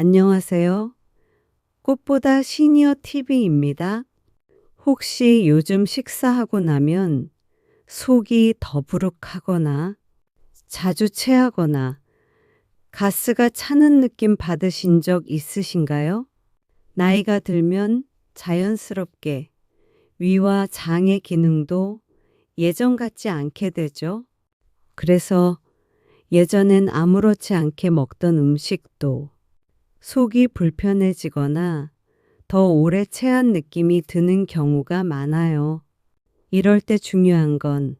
안녕하세요. 꽃보다 시니어 TV입니다. 혹시 요즘 식사하고 나면 속이 더부룩하거나 자주 체하거나 가스가 차는 느낌 받으신 적 있으신가요? 나이가 들면 자연스럽게 위와 장의 기능도 예전 같지 않게 되죠. 그래서 예전엔 아무렇지 않게 먹던 음식도 속이 불편해지거나 더 오래 체한 느낌이 드는 경우가 많아요. 이럴 때 중요한 건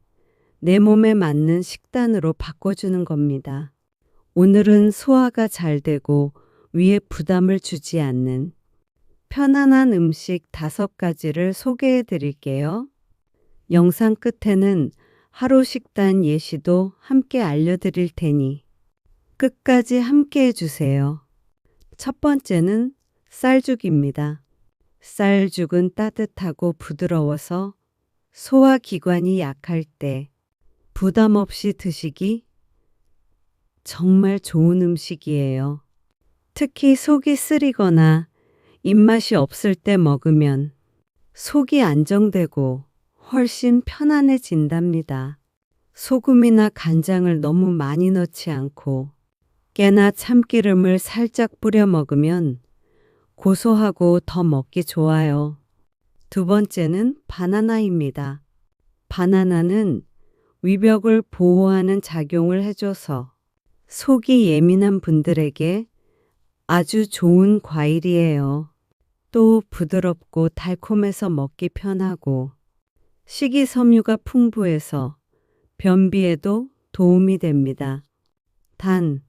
내 몸에 맞는 식단으로 바꿔주는 겁니다. 오늘은 소화가 잘 되고 위에 부담을 주지 않는 편안한 음식 다섯 가지를 소개해 드릴게요. 영상 끝에는 하루 식단 예시도 함께 알려드릴 테니 끝까지 함께 해주세요. 첫 번째는 쌀죽입니다. 쌀죽은 따뜻하고 부드러워서 소화기관이 약할 때 부담 없이 드시기 정말 좋은 음식이에요. 특히 속이 쓰리거나 입맛이 없을 때 먹으면 속이 안정되고 훨씬 편안해진답니다. 소금이나 간장을 너무 많이 넣지 않고 깨나 참기름을 살짝 뿌려 먹으면 고소하고 더 먹기 좋아요. 두 번째는 바나나입니다. 바나나는 위벽을 보호하는 작용을 해줘서 속이 예민한 분들에게 아주 좋은 과일이에요. 또 부드럽고 달콤해서 먹기 편하고 식이섬유가 풍부해서 변비에도 도움이 됩니다. 단,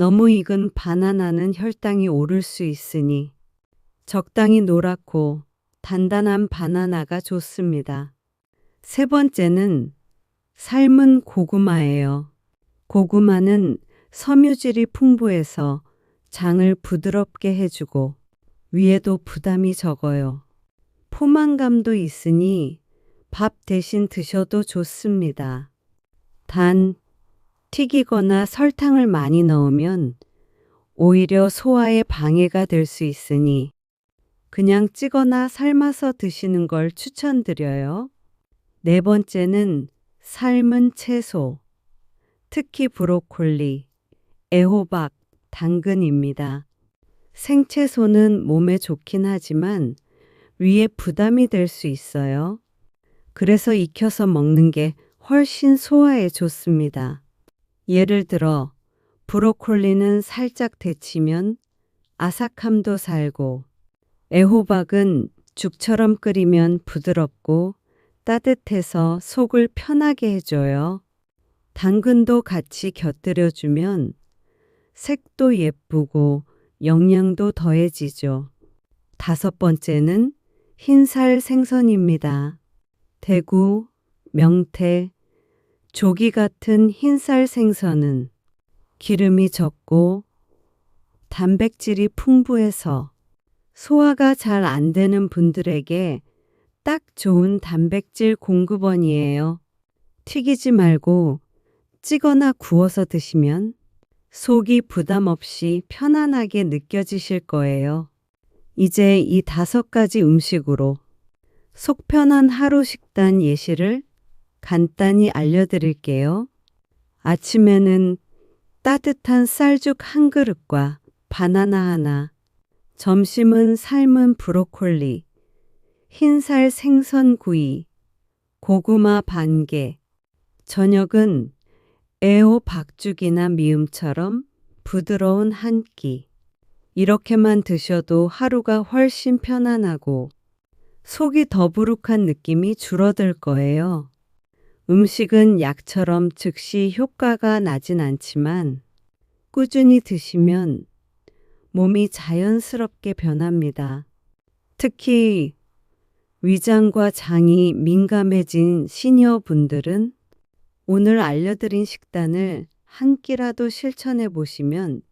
너무 익은 바나나는 혈당이 오를 수 있으니 적당히 노랗고 단단한 바나나가 좋습니다. 세 번째는 삶은 고구마예요. 고구마는 섬유질이 풍부해서 장을 부드럽게 해주고 위에도 부담이 적어요. 포만감도 있으니 밥 대신 드셔도 좋습니다. 단, 튀기거나 설탕을 많이 넣으면 오히려 소화에 방해가 될 수 있으니 그냥 찌거나 삶아서 드시는 걸 추천드려요. 네 번째는 삶은 채소, 특히 브로콜리, 애호박, 당근입니다. 생채소는 몸에 좋긴 하지만 위에 부담이 될 수 있어요. 그래서 익혀서 먹는 게 훨씬 소화에 좋습니다. 예를 들어, 브로콜리는 살짝 데치면 아삭함도 살고, 애호박은 죽처럼 끓이면 부드럽고 따뜻해서 속을 편하게 해줘요. 당근도 같이 곁들여주면 색도 예쁘고 영양도 더해지죠. 다섯 번째는 흰살 생선입니다. 대구, 명태, 조기 같은 흰살 생선은 기름이 적고 단백질이 풍부해서 소화가 잘 안 되는 분들에게 딱 좋은 단백질 공급원이에요. 튀기지 말고 찌거나 구워서 드시면 속이 부담 없이 편안하게 느껴지실 거예요. 이제 이 다섯 가지 음식으로 속 편한 하루 식단 예시를 간단히 알려드릴게요. 아침에는 따뜻한 쌀죽 한 그릇과 바나나 하나, 점심은 삶은 브로콜리, 흰살 생선 구이, 고구마 반 개, 저녁은 애호 박죽이나 미음처럼 부드러운 한 끼. 이렇게만 드셔도 하루가 훨씬 편안하고 속이 더부룩한 느낌이 줄어들 거예요. 음식은 약처럼 즉시 효과가 나진 않지만 꾸준히 드시면 몸이 자연스럽게 변합니다. 특히 위장과 장이 민감해진 시니어 분들은 오늘 알려드린 식단을 한 끼라도 실천해 보시면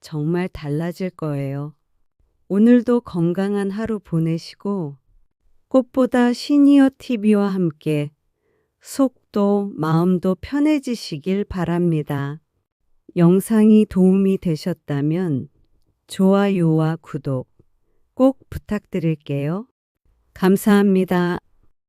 정말 달라질 거예요. 오늘도 건강한 하루 보내시고 꽃보다 시니어 TV와 함께 속도 마음도 편해지시길 바랍니다. 영상이 도움이 되셨다면 좋아요와 구독 꼭 부탁드릴게요. 감사합니다.